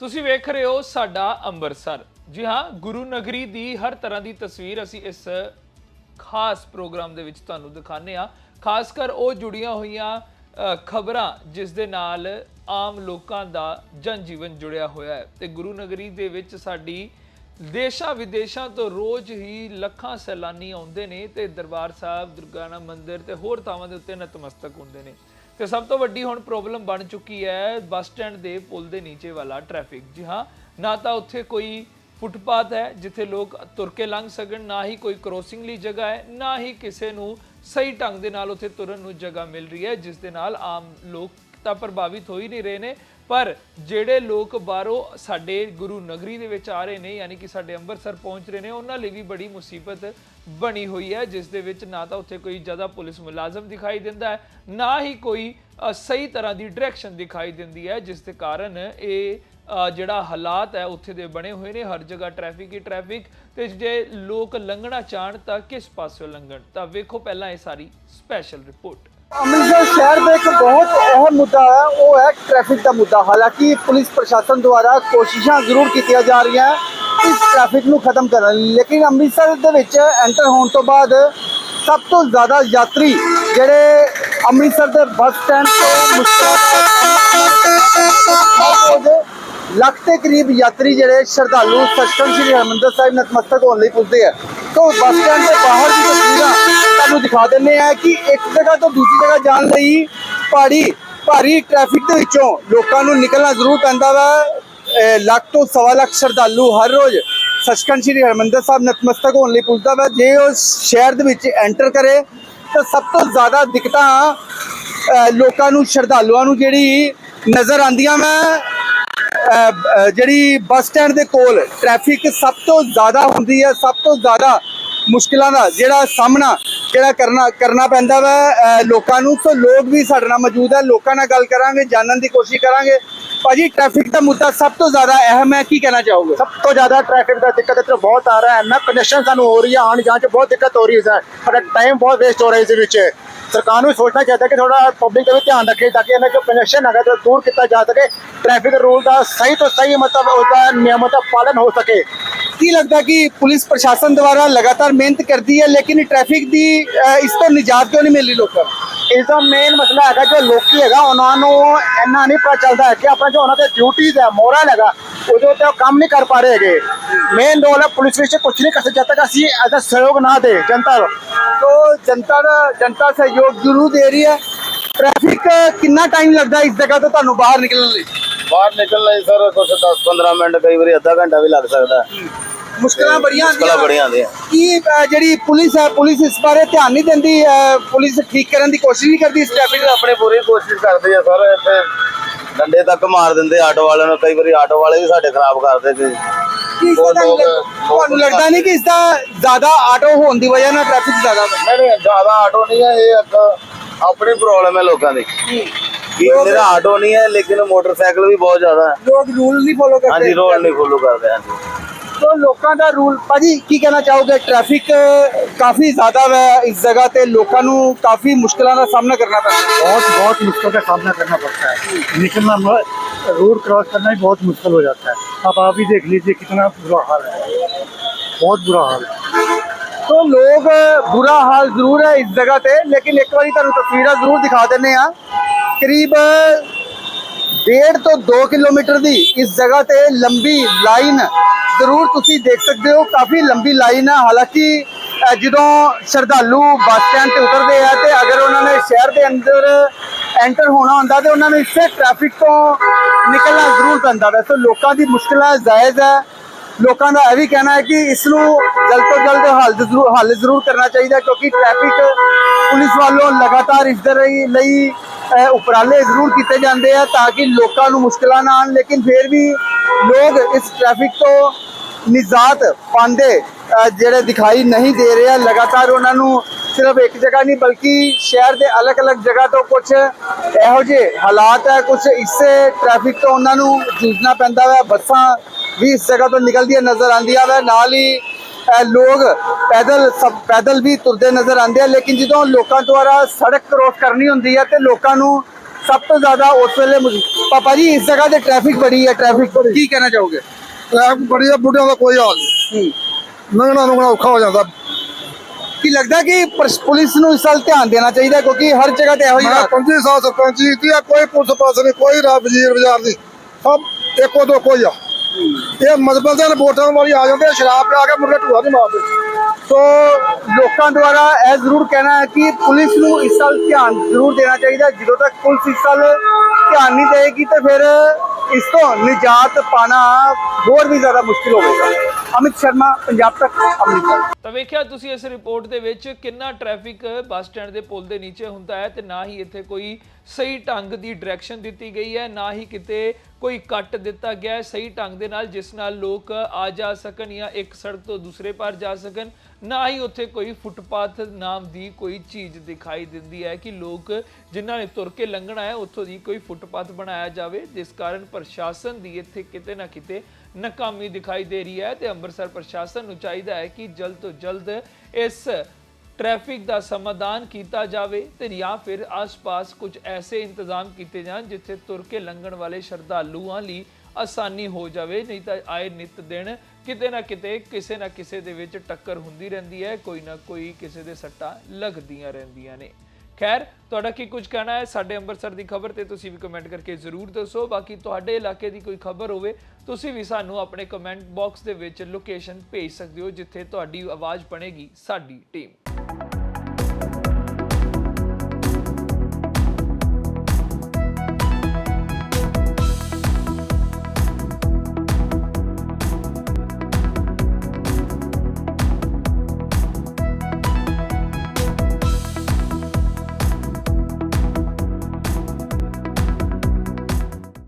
ਤੁਸੀਂ ਵੇਖ ਰਹੇ ਹੋ ਸਾਡਾ ਅੰਮ੍ਰਿਤਸਰ। ਜੀ ਹਾਂ, ਗੁਰੂ ਨਗਰੀ ਦੀ ਹਰ ਤਰ੍ਹਾਂ ਦੀ ਤਸਵੀਰ ਅਸੀਂ ਇਸ ਖਾਸ ਪ੍ਰੋਗਰਾਮ ਦੇ ਵਿੱਚ ਤੁਹਾਨੂੰ ਦਿਖਾਣੇ ਆ ਖਾਸ ਕਰ ਉਹ ਜੁੜੀਆਂ ਹੋਈਆਂ ਖਬਰਾਂ ਜਿਸ ਦੇ ਨਾਲ ਆਮ ਲੋਕਾਂ ਦਾ ਜਨ ਜੀਵਨ ਜੁੜਿਆ ਹੋਇਆ ਹੈ। ਤੇ ਗੁਰੂ ਨਗਰੀ ਦੇ ਵਿੱਚ ਸਾਡੀ ਦੇਸ਼ਾਂ ਵਿਦੇਸ਼ਾਂ ਤੋਂ ਰੋਜ਼ ਹੀ ਲੱਖਾਂ ਸੈਲਾਨੀ ਆਉਂਦੇ ਨੇ ਤੇ ਦਰਬਾਰ ਸਾਹਿਬ ਦੁਰਗਾਣਾ ਮੰਦਿਰ ਤੇ ਹੋਰ ਥਾਵਾਂ ਦੇ ਉੱਤੇ ਨਤਮਸਤਕ ਹੁੰਦੇ ਨੇ। ਤੇ ਸਭ ਤੋਂ ਵੱਡੀ ਹੁਣ ਪ੍ਰੋਬਲਮ ਬਣ ਚੁੱਕੀ ਹੈ ਬੱਸ ਸਟੈਂਡ ਦੇ ਪੁਲ ਦੇ ਨੀਚੇ ਵਾਲਾ ਟ੍ਰੈਫਿਕ ਜੀ ਹਾਂ, ਨਾ ਤਾਂ ਉੱਥੇ ਕੋਈ ਫੁੱਟਪਾਥ ਹੈ ਜਿੱਥੇ ਲੋਕ ਤੁਰ ਕੇ ਲੰਘ ਸਕਣ, ਨਾ ਹੀ ਕੋਈ ਕ੍ਰੋਸਿੰਗ ਲਈ ਜਗ੍ਹਾ ਹੈ, ਨਾ ਹੀ ਕਿਸੇ ਨੂੰ ਸਹੀ ਢੰਗ ਦੇ ਨਾਲ ਉੱਥੇ ਤੁਰਨ ਨੂੰ ਜਗ੍ਹਾ ਮਿਲ ਰਹੀ ਹੈ, ਜਿਸ ਦੇ ਨਾਲ ਆਮ ਲੋਕ ਤਾਂ ਪ੍ਰਭਾਵਿਤ ਹੋ ਹੀ ਨਹੀਂ ਰਹੇ ਨੇ। ਪਰ ਜਿਹੜੇ ਲੋਕ ਬਾਹਰੋਂ ਸਾਡੇ ਗੁਰੂ ਨਗਰੀ ਦੇ ਵਿੱਚ ਆ ਰਹੇ ਨੇ, ਯਾਨੀ ਕਿ ਸਾਡੇ ਅੰਮ੍ਰਿਤਸਰ ਪਹੁੰਚ ਰਹੇ ਨੇ, ਉਹਨਾਂ ਲਈ ਵੀ ਬੜੀ ਮੁਸੀਬਤ ਬਣੀ ਹੋਈ ਹੈ, ਜਿਸ ਦੇ ਵਿੱਚ ਨਾ ਤਾਂ ਉੱਥੇ ਕੋਈ ਜ਼ਿਆਦਾ ਪੁਲਿਸ ਮੁਲਾਜ਼ਮ ਦਿਖਾਈ ਦਿੰਦਾ ਹੈ, ਨਾ ਹੀ ਕੋਈ ਸਹੀ ਤਰ੍ਹਾਂ ਦੀ ਡਾਇਰੈਕਸ਼ਨ ਦਿਖਾਈ ਦਿੰਦੀ ਹੈ, ਜਿਸ ਦੇ ਕਾਰਨ ਇਹ ਜਿਹੜਾ ਹਾਲਾਤ ਹੈ, ਉੱਥੇ ਦੇ ਬਣੇ ਹੋਏ ਨੇ, ਹਰ ਜਗ੍ਹਾ ਟ੍ਰੈਫਿਕ ਹੀ ਟ੍ਰੈਫਿਕ ਤੇ ਜੇ ਲੋਕ ਲੰਘਣਾ ਚਾਹਣ ਤਾਂ ਕਿਸ ਪਾਸਿਓਂ ਲੰਘਣ? ਤਾਂ ਵੇਖੋ ਪਹਿਲਾਂ ਇਹ ਸਾਰੀ ਸਪੈਸ਼ਲ ਰਿਪੋਰਟ ਅੰਮ੍ਰਿਤਸਰ ਸ਼ਹਿਰ ਦਾ ਇੱਕ ਬਹੁਤ ਅਹਿਮ ਮੁੱਦਾ ਹੈ, ਉਹ ਹੈ ਟ੍ਰੈਫਿਕ ਦਾ ਮੁੱਦਾ। ਹਾਲਾਂਕਿ ਪੁਲਿਸ ਪ੍ਰਸ਼ਾਸਨ ਦੁਆਰਾ ਕੋਸ਼ਿਸ਼ਾਂ ਜ਼ਰੂਰ ਕੀਤੀਆਂ ਜਾ ਰਹੀਆਂ ਇਸ ਟ੍ਰੈਫਿਕ ਨੂੰ ਖਤਮ ਕਰਨ ਲਈ। ਲੇਕਿਨ ਅੰਮ੍ਰਿਤਸਰ ਦੇ ਵਿੱਚ ਐਂਟਰ ਹੋਣ ਤੋਂ ਬਾਅਦ ਸਭ ਤੋਂ ਜ਼ਿਆਦਾ ਯਾਤਰੀ ਜਿਹੜੇ ਅੰਮ੍ਰਿਤਸਰ ਦੇ ਬੱਸ ਸਟੈਂਡ ਤੋਂ ਮੁਸ਼ਕਲ ਲੱਖ ਦੇ ਕਰੀਬ ਯਾਤਰੀ ਜਿਹੜੇ ਸ਼ਰਧਾਲੂ ਸੱਚਖੰਡ ਸ੍ਰੀ ਹਰਿਮੰਦਰ ਸਾਹਿਬ ਨਤਮਸਤਕ ਹੋਣ ਲਈ ਪੁੱਜਦੇ ਆ। ਤੋਂ ਬੱਸ ਸਟੈਂਡ ਦੇ ਬਾਹਰ ਦੀ ਤਸਵੀਰਾਂ ਤੁਹਾਨੂੰ ਦਿਖਾ ਦਿੰਨੇ ਆ ਕਿ ਇੱਕ ਜਗ੍ਹਾ ਤੋਂ ਦੂਜੀ ਜਗ੍ਹਾ ਜਾਣ ਲਈ ਪਹਾੜੀ ਭਾਰੀ ਟ੍ਰੈਫਿਕ ਦੇ ਵਿੱਚੋਂ ਲੋਕਾਂ ਨੂੰ ਨਿਕਲਣਾ ਜ਼ਰੂਰ ਪੈਂਦਾ ਵਾ। ਲੱਖ ਤੋਂ ਸਵਾ ਲੱਖ ਸ਼ਰਧਾਲੂ ਹਰ ਰੋਜ਼ ਸੱਚਖੰਡ ਸ੍ਰੀ ਹਰਿਮੰਦਰ ਸਾਹਿਬ ਨਤਮਸਤਕ ਹੋਣ ਲਈ ਪੁੱਜਦਾ ਵਾ। ਜੇ ਉਹ ਸ਼ਹਿਰ ਦੇ ਵਿੱਚ ਐਂਟਰ ਕਰੇ, ਤਾਂ ਸਭ ਤੋਂ ਜ਼ਿਆਦਾ ਦਿੱਕਤਾਂ ਲੋਕਾਂ ਨੂੰ, ਸ਼ਰਧਾਲੂਆਂ ਨੂੰ ਜਿਹੜੀ ਨਜ਼ਰ ਆਂਦੀਆਂ ਮੈਂ ਜਿਹੜੀ ਬੱਸ ਸਟੈਂਡ ਦੇ ਕੋਲ ਟ੍ਰੈਫਿਕ ਸਭ ਤੋਂ ਜ਼ਿਆਦਾ ਹੁੰਦੀ ਹੈ, ਸਭ ਤੋਂ ਜ਼ਿਆਦਾ ਮੁਸ਼ਕਿਲਾਂ ਦਾ ਜਿਹੜਾ ਸਾਹਮਣਾ ਜਿਹੜਾ ਕਰਨਾ ਕਰਨਾ ਪੈਂਦਾ ਵਾ? ਲੋਕਾਂ ਨੂੰ, ਸੋ ਲੋਕ ਵੀ ਸਾਡੇ ਨਾਲ ਮੌਜੂਦ ਹੈ ਲੋਕਾਂ ਨਾਲ ਗੱਲ ਕਰਾਂਗੇ, ਜਾਣਨ ਦੀ ਕੋਸ਼ਿਸ਼ ਕਰਾਂਗੇ। ਭਾਜੀ ਟ੍ਰੈਫਿਕ ਦਾ ਮੁੱਦਾ ਸਭ ਤੋਂ ਜ਼ਿਆਦਾ ਅਹਿਮ ਹੈ, ਕੀ ਕਹਿਣਾ ਚਾਹੋਗੇ? ਸਭ ਤੋਂ ਜ਼ਿਆਦਾ ਟ੍ਰੈਫਿਕ ਦਾ ਦਿੱਕਤ ਇੱਥੇ ਬਹੁਤ ਆ ਰਿਹਾ ਹੈ। ਨਾ ਕੰਜੈਸ਼ਨ ਸਾਨੂੰ ਹੋ ਰਹੀ ਹੈ ਆਉਣ ਜਾਣ 'ਚ ਬਹੁਤ ਦਿੱਕਤ ਹੋ ਰਹੀ ਹੈ। ਸਰ ਸਾਡਾ ਟਾਈਮ ਬਹੁਤ ਵੇਸਟ ਹੋ ਰਿਹਾ ਇਸ ਵਿੱਚ। ਸਰਕਾਰ ਨੂੰ ਸੋਚਣਾ ਚਾਹੀਦਾ ਕਿ ਥੋੜਾ ਪਬਲਿਕ ਦਾ ਵੀ ਧਿਆਨ ਰੱਖੇ ਤਾਂ ਕਿ ਇਹਨਾਂ ਜੋ ਕੰਜੈਸ਼ਨ ਹੈਗਾ ਜੋ ਦੂਰ ਕੀਤਾ ਜਾ ਸਕੇ। ਟ੍ਰੈਫਿਕ ਰੂਲ ਦਾ ਸਹੀ ਤੋਂ ਸਹੀ ਮਤਲਬ, ਉਹਦਾ ਨਿਯਮਤ ਦਾ ਪਾਲਣ ਹੋ ਸਕੇ। ਕੀ ਲੱਗਦਾ ਕਿ ਪੁਲਿਸ ਪ੍ਰਸ਼ਾਸਨ ਦੁਆਰਾ ਲਗਾਤਾਰ ਮਿਹਨਤ ਕਰਦੀ ਹੈ ਲੇਕਿਨ ਟ੍ਰੈਫਿਕ ਦੀ ਇਸ ਤੋਂ ਨਿਜਾਤ ਕਿਉਂ ਨਹੀਂ ਮਿਲ ਰਹੀ ਲੋਕਾਂ ਇਸ ਦਾ ਮੇਨ ਮਸਲਾ ਹੈਗਾ ਜੋ ਲੋਕੀ ਹੈਗਾ ਉਹਨਾਂ ਨੂੰ ਇੰਨਾ ਨਹੀਂ ਪਤਾ ਚੱਲਦਾ ਕਿ ਆਪਣਾ ਜੋ ਉਹਨਾਂ ਦੇ ਡਿਊਟੀਜ਼ ਹੈ ਮੋਰਲ ਹੈਗਾ ਉਹਦੇ ਉੱਤੇ ਉਹ ਕੰਮ ਨਹੀਂ ਕਰ ਪਾ ਰਹੇ ਹੈਗੇ। ਮੇਨ ਰੋਲ ਹੈ ਪੁਲਿਸ ਵਿੱਚ ਕੁਝ ਨਹੀਂ ਕਰ ਸਕਦਾ ਤੱਕ ਅਸੀਂ ਅਦਾ ਸਹਿਯੋਗ ਨਾ ਦੇ ਜਨਤਾ ਨੂੰ। ਤੋ ਜਨਤਾ ਦਾ ਜਨਤਾ ਸਹਿਯੋਗ ਜ਼ਰੂਰ ਦੇ ਰਹੀ ਹੈ। ਟ੍ਰੈਫਿਕ ਕਿੰਨਾ ਟਾਈਮ ਲੱਗਦਾ ਇਸ ਜਗ੍ਹਾ ਤੋਂ ਤੁਹਾਨੂੰ ਬਾਹਰ ਨਿਕਲਣ ਲਈ? ਬਾਹਰ ਨਿਕਲਣਾ ਹੀ ਸਰ ਕੁਝ 10 15 ਮਿੰਟ ਕਈ ਵਾਰੀ ਅੱਧਾ ਘੰਟਾ ਵੀ ਲੱਗ ਸਕਦਾ। ਹੈ ਮੁਸ਼ਕਲਾਂ ਬੜੀਆਂ ਮੁਸ਼ਕਲਾਂ ਬੜੀਆਂ ਆਉਂਦੀਆਂ ਕੀ ਜਿਹੜੀ ਪੁਲਿਸ ਹੈ ਪੁਲਿਸ ਇਸ ਬਾਰੇ ਧਿਆਨ ਨਹੀਂ ਦਿੰਦੀ ਪੁਲਿਸ ਠੀਕ ਕਰਨ ਦੀ ਕੋਸ਼ਿਸ਼ ਨਹੀਂ ਕਰਦੀ ਇਸ ਟ੍ਰੈਫਿਕ ਦਾ ਆਪਣੇ ਪੂਰੀ ਕੋਸ਼ਿਸ਼ ਕਰਦੇ ਆ ਸਰ ਇੱਥੇ। ਡੰਡੇ ਤੱਕ ਮਾਰ ਦਿੰਦੇ ਆਟੋ ਵਾਲਿਆਂ ਨੂੰ ਕਈ ਵਾਰੀ ਆਟੋ ਵਾਲੇ ਵੀ ਸਾਡੇ ਖਰਾਬ ਕਰਦੇ ਸੀ। ਕੀ ਇਸ ਉਹ ਦਾ ਲੋਕ- ਤੁਹਾਨੂੰ ਲੱਗਦਾ ਨਹੀਂ ਕਿ ਇਸ ਦਾ ਜ਼ਿਆਦਾ ਆਟੋ ਹੋਣ ਦੀ ਵਜ੍ਹਾ ਨਾਲ ਟ੍ਰੈਫਿਕ ਜ਼ਿਆਦਾ ਹੁੰਦਾ? ਨਹੀਂ ਨਹੀਂ ਜ਼ਿਆਦਾ ਆਟੋ ਨਹੀਂ ਹੈ ਇਹ ਇੱਕ ਆਪਣੀ ਪ੍ਰੋਬਲਮ ਹੈ ਲੋਕਾਂ ਦੀ। ਕਿ ਮੇਰਾ ਆਟੋ ਨਹੀਂ ਹੈ ਲੇਕਿਨ ਮੋਟਰਸਾਈਕਲ ਵੀ ਬਹੁਤ ਜ਼ਿਆਦਾ ਹੈ ਲੋਕ ਰੂਲ ਨਹੀਂ ਫੋਲੋ ਕਰਦੇ ਹਾਂਜੀ ਰੋਡ ਨਹੀਂ ਫੋਲੋ ਕਰਦੇ ਹਾਂਜੀ तो ਲੋਕਾਂ ਦਾ ਰੂਲ ਭਾਜੀ ਕੀ ਕਹਿਣਾ ਚਾਹੋਗੇ ਟ੍ਰੈਫਿਕ ਕਾਫੀ ਜ਼ਿਆਦਾ ਹੈ ਇਸ ਜਗ੍ਹਾ ਤੇ ਲੋਕਾਂ ਨੂੰ ਕਾਫੀ ਮੁਸ਼ਕਲਾਂ ਦਾ ਸਾਹਮਣਾ ਕਰਨਾ ਪੈਂਦਾ ਹੈ बहुत बहुत मुश्किल का सामना करना पड़ता है निकलना रोड क्रॉस करना ही बहुत मुश्किल हो जाता है अब आप ही देख लीजिए कितना बुरा हाल है बहुत बुरा हाल है तो ਲੋਕ ਬੁਰਾ ਹਾਲ ਜ਼ਰੂਰ ਹੈ ਇਸ ਜਗ੍ਹਾ ਤੇ ਲੇਕਿਨ ਇੱਕ ਵਾਰੀ ਤੁਹਾਨੂੰ ਤਸਵੀਰਾਂ ਜ਼ਰੂਰ ਦਿਖਾ ਦਿੰਨੇ ਆ ਕਰੀਬ ਡੇਢ ਤੋਂ 2 ਕਿਲੋਮੀਟਰ ਦੀ ਇਸ ਜਗ੍ਹਾ ਤੇ ਲੰਬੀ ਲਾਈਨ ਜ਼ਰੂਰ ਤੁਸੀਂ ਦੇਖ ਸਕਦੇ ਹੋ। ਕਾਫੀ ਲੰਬੀ ਲਾਈਨ ਹੈ ਹਾਲਾਂਕਿ ਜਦੋਂ ਸ਼ਰਧਾਲੂ ਬੱਸ ਸਟੈਂਡ ਤੇ ਉਤਰਦੇ ਆ ਤੇ ਅਗਰ ਉਹਨਾਂ ਨੇ ਸ਼ਹਿਰ ਦੇ ਅੰਦਰ ਐਂਟਰ ਹੋਣਾ ਹੁੰਦਾ ਤੇ ਉਹਨਾਂ ਨੂੰ ਇਸੇ ਟ੍ਰੈਫਿਕ ਤੋਂ ਨਿਕਲਣਾ ਜ਼ਰੂਰ ਪੈਂਦਾ। ਵੈ ਸੋ ਲੋਕਾਂ ਦੀ ਮੁਸ਼ਕਲਾਂ ਜਾਇਜ਼ ਹੈ ਲੋਕਾਂ ਦਾ ਇਹ ਵੀ ਕਹਿਣਾ ਹੈ ਕਿ ਇਸ ਨੂੰ ਜਲਦ ਤੋਂ ਜਲਦ ਹੱਲ ਜ਼ਰੂਰ ਹੱਲ ਜ਼ਰੂਰ ਕਰਨਾ ਚਾਹੀਦਾ ਕਿਉਂਕਿ ਟ੍ਰੈਫਿਕ ਪੁਲਿਸ ਵੱਲੋਂ ਲਗਾਤਾਰ ਇਸ ਦੇ ਲਈ ਉਪਰਾਲੇ ਜ਼ਰੂਰ ਕੀਤੇ ਜਾਂਦੇ ਆ ਤਾਂ ਕਿ ਲੋਕਾਂ ਨੂੰ ਮੁਸ਼ਕਲਾਂ ਨਾ ਆਉਣ, ਲੇਕਿਨ ਫਿਰ ਵੀ ਲੋਕ ਇਸ ਟ੍ਰੈਫਿਕ ਤੋਂ ਨਿਜਾਤ ਪਾਉਂਦੇ ਜਿਹੜੇ ਦਿਖਾਈ ਨਹੀਂ ਦੇ ਰਹੇ ਲਗਾਤਾਰ ਉਹਨਾਂ ਨੂੰ ਸਿਰਫ ਇੱਕ ਜਗ੍ਹਾ ਨਹੀਂ, ਬਲਕਿ ਸ਼ਹਿਰ ਦੇ ਅਲੱਗ-ਅਲੱਗ ਜਗ੍ਹਾ ਤੋਂ ਕੁਝ ਇਹੋ ਜਿਹੇ ਹਾਲਾਤ ਹੈ ਕੁਝ ਇਸੇ ਟ੍ਰੈਫਿਕ ਤੋਂ ਉਹਨਾਂ ਨੂੰ ਜੂਝਣਾ ਪੈਂਦਾ ਹੈ ਬੱਸਾਂ ਵੀ ਇਸ ਜਗ੍ਹਾ ਤੋਂ ਨਿਕਲਦੀਆਂ ਨਜ਼ਰ ਆਉਂਦੀਆਂ ਵੇ। ਨਾਲ ਹੀ ਲੋਕ ਪੈਦਲ ਪੈਦਲ ਵੀ ਤੁਰਦੇ ਨਜ਼ਰ ਆਉਂਦੇ ਆ ਲੇਕਿਨ ਜਦੋਂ ਲੋਕਾਂ ਦੁਆਰਾ ਸੜਕ ਕ੍ਰੋਸ ਕਰਨੀ ਹੁੰਦੀ ਹੈ ਤੇ ਲੋਕਾਂ ਨੂੰ ਸਭ ਤੋਂ ਜ਼ਿਆਦਾ ਉਸ ਵੇਲੇ ਪਾਪਾ ਜੀ ਇਸ ਜਗ੍ਹਾ ਤੇ ਟ੍ਰੈਫਿਕ ਬੜੀ ਹੈ ਟ੍ਰੈਫਿਕ ਕੀ ਕਹਿਣਾ ਚਾਹੋਗੇ? ਟ੍ਰੈਫਿਕ ਬੜੀ ਆ ਬੁੱਢਿਆਂ ਦਾ ਕੋਈ ਹਾਲ ਨਹੀਂ। ਲੰਘਣਾ ਲੰਘਣਾ ਔਖਾ ਹੋ ਜਾਂਦਾ। ਕੀ ਲੱਗਦਾ ਕਿ ਪੁਲਿਸ ਨੂੰ ਇਸ ਵੱਲ ਧਿਆਨ ਦੇਣਾ ਚਾਹੀਦਾ ਕਿਉਂਕਿ ਹਰ ਜਗ੍ਹਾ ਤੇ ਇਹੋ ਜਿਹੀ ਮੈਂ ਹਾਲਾਤ- 25 ਸਾਲ ਸਰਪੰਚੀ ਕੀਤੀ ਆ ਕੋਈ ਪੁਲਿਸ ਪਾਸ ਨਹੀਂ ਕੋਈ ਰਾਹ ਵਜ਼ੀਰ ਬਾਜ਼ਾਰ ਦੀ ਸਭ ਇੱਕੋ ਦੋ ਕੋਈ ਆ। ਇਹ ਮਤਲਬ ਦੇ ਵੋਟਾਂ ਵਾਲੀ ਆ ਜਾਂਦੇ ਸ਼ਰਾਬ ਪਿਆ ਕੇ ਮੁਰਗੇ ਢੂਆ ਨਹੀਂ ਮਾਰਦੇ। ਸੋ ਲੋਕਾਂ ਦੁਆਰਾ ਇਹ ਜ਼ਰੂਰ ਕਹਿਣਾ ਹੈ ਕਿ ਪੁਲਿਸ ਨੂੰ ਇਸ ਵੱਲ ਧਿਆਨ ਜ਼ਰੂਰ ਦੇਣਾ ਚਾਹੀਦਾ ਜਦੋਂ ਤੱਕ ਪੁਲਿਸ ਇਸ ਵੱਲ ਧਿਆਨ ਨਹੀਂ ਦੇਗੀ ਤਾਂ ਫਿਰ ਇਸ ਤੋਂ ਨਿਜਾਤ ਪਾਣਾ ਹੋਰ ਵੀ ਜ਼ਿਆਦਾ ਮੁਸ਼ਕਿਲ ਹੋਵੇਗਾ। ਅਮਿਤ ਸ਼ਰਮਾ, ਪੰਜਾਬ ਤੱਕ ਅੰਮ੍ਰਿਤਸਰ ਤਾਂ ਵੇਖਿਆ ਤੁਸੀਂ ਇਸ ਰਿਪੋਰਟ ਦੇ ਵਿੱਚ ਕਿੰਨਾ ਟ੍ਰੈਫਿਕ ਬੱਸ ਸਟੈਂਡ ਦੇ ਪੁਲ ਦੇ ਨੀਚੇ ਹੁੰਦਾ ਹੈ ਤੇ ਨਾ ਹੀ ਇੱਥੇ ਕੋਈ ਸਹੀ ਢੰਗ ਦੀ ਡਾਇਰੈਕਸ਼ਨ ਦਿੱਤੀ ਗਈ ਹੈ, ਨਾ ਹੀ ਕਿਤੇ ਕੋਈ ਕੱਟ ਦਿੱਤਾ ਗਿਆ ਹੈ। ਸਹੀ ਢੰਗ ਦੇ ਨਾਲ ਜਿਸ ਨਾਲ ਲੋਕ ਆ ਜਾ ਸਕਣ ਜਾਂ ਇੱਕ ਸੜਕ ਤੋਂ ਦੂਸਰੇ ਪਾਰ ਜਾ ਸਕਣ, ਨਾ ਹੀ ਉੱਥੇ ਕੋਈ ਫੁੱਟਪਾਥ ਨਾਮ ਦੀ ਕੋਈ ਚੀਜ਼ ਦਿਖਾਈ ਦਿੰਦੀ ਹੈ ਕਿ ਲੋਕ ਜਿਨ੍ਹਾਂ ਨੇ ਤੁਰ ਕੇ ਲੰਘਣਾ ਹੈ, ਉੱਥੋਂ ਦੀ ਕੋਈ ਫੁੱਟਪਾਥ ਬਣਾਇਆ ਜਾਵੇ, ਜਿਸ ਕਾਰਨ ਪ੍ਰਸ਼ਾਸਨ ਦੀ ਇੱਥੇ ਕਿਤੇ ਨਾ ਕਿਤੇ ਨਾਕਾਮੀ ਦਿਖਾਈ ਦੇ ਰਹੀ ਹੈ ਤੇ ਅੰਮ੍ਰਿਤਸਰ ਪ੍ਰਸ਼ਾਸਨ ਨੂੰ ਚਾਹੀਦਾ ਹੈ ਕਿ ਜਲਦ ਤੋਂ ਜਲਦ ਇਸ ਟ੍ਰੈਫਿਕ ਦਾ ਸਮਾਧਾਨ ਕੀਤਾ ਜਾਵੇ ਤੇ ਜਾਂ ਫਿਰ ਆਸ-ਪਾਸ ਕੁਝ ਐਸੇ ਇੰਤਜ਼ਾਮ ਕੀਤੇ ਜਾਣ ਜਿੱਥੇ ਤੁਰ ਕੇ ਲੰਘਣ ਵਾਲੇ ਸ਼ਰਧਾਲੂਆਂ ਲਈ ਆਸਾਨੀ ਹੋ ਜਾਵੇ, ਨਹੀਂ ਤਾਂ ਆਏ ਨਿਤ ਦਿਨ ਕਿਤੇ ਨਾ ਕਿਤੇ, ਕਿਸੇ ਨਾ ਕਿਸੇ ਦੇ ਵਿੱਚ ਟੱਕਰ ਹੁੰਦੀ ਰਹਿੰਦੀ ਹੈ, ਕੋਈ ਨਾ ਕੋਈ ਕਿਸੇ ਦੇ ਸੱਟਾਂ ਲੱਗਦੀਆਂ ਰਹਿੰਦੀਆਂ ਨੇ। ਖੈਰ, ਤੁਹਾਡਾ ਕੀ ਕੁਝ ਕਹਿਣਾ ਹੈ? ਸਾਡੇ ਅੰਮ੍ਰਿਤਸਰ ਦੀ ਖਬਰ ਤੇ ਤੁਸੀਂ ਵੀ ਕਮੈਂਟ ਕਰਕੇ ਜ਼ਰੂਰ ਦੱਸੋ। ਬਾਕੀ ਤੁਹਾਡੇ ਇਲਾਕੇ ਦੀ ਕੋਈ ਖਬਰ ਹੋਵੇ, ਤੁਸੀਂ ਵੀ ਸਾਨੂੰ ਆਪਣੇ ਕਮੈਂਟ ਬਾਕਸ ਦੇ ਵਿੱਚ ਲੋਕੇਸ਼ਨ ਭੇਜ ਸਕਦੇ ਹੋ, ਜਿੱਥੇ ਤੁਹਾਡੀ ਆਵਾਜ਼ ਬਣੇਗੀ ਸਾਡੀ ਟੀਮ